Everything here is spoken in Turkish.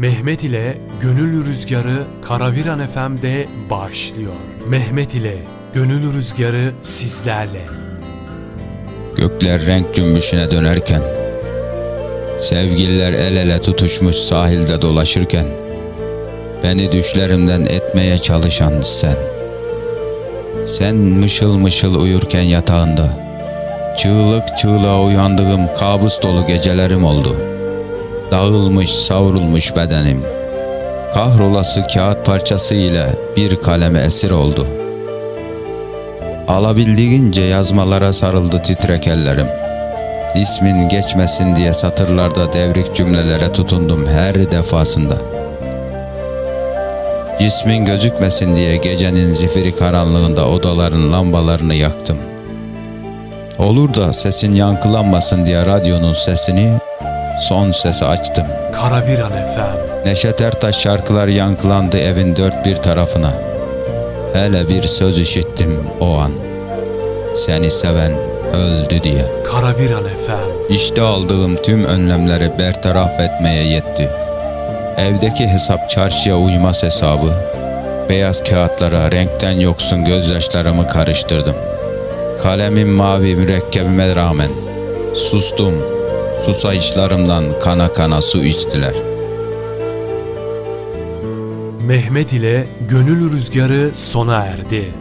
Mehmet ile Gönül Rüzgarı Karaviran FM'de başlıyor. Mehmet ile Gönül Rüzgarı sizlerle. Gökler renk cümbüşüne dönerken Sevgililer el ele tutuşmuş sahilde dolaşırken Beni düşlerimden etmeye çalışan sen Sen mışıl mışıl uyurken yatağında Çığlık çığlığa uyandığım kabus dolu gecelerim oldu Dağılmış savrulmuş bedenim Kahrolası kağıt parçası ile bir kaleme esir oldu.'' Alabildiğince yazmalara sarıldı titrek ellerim. İsmin geçmesin diye satırlarda devrik cümlelere tutundum her defasında. Cismin gözükmesin diye gecenin zifiri karanlığında odaların lambalarını yaktım. Olur da sesin yankılanmasın diye radyonun sesini son sese açtım. Karaviran FM. Neşet Ertaş şarkılar yankılandı evin dört bir tarafına. Hele bir söz işittim o an. Seni seven öldü diye. Karaviran FM. İşte aldığım tüm önlemleri bertaraf etmeye yetti. Evdeki hesap çarşıya uymaz hesabı. Beyaz kağıtlara renkten yoksun gözyaşlarımı karıştırdım. Kalemim mavi mürekkebime rağmen sustum. Susayışlarımdan kana kana su içtiler. Mehmet ile Gönül Rüzgarı sona erdi.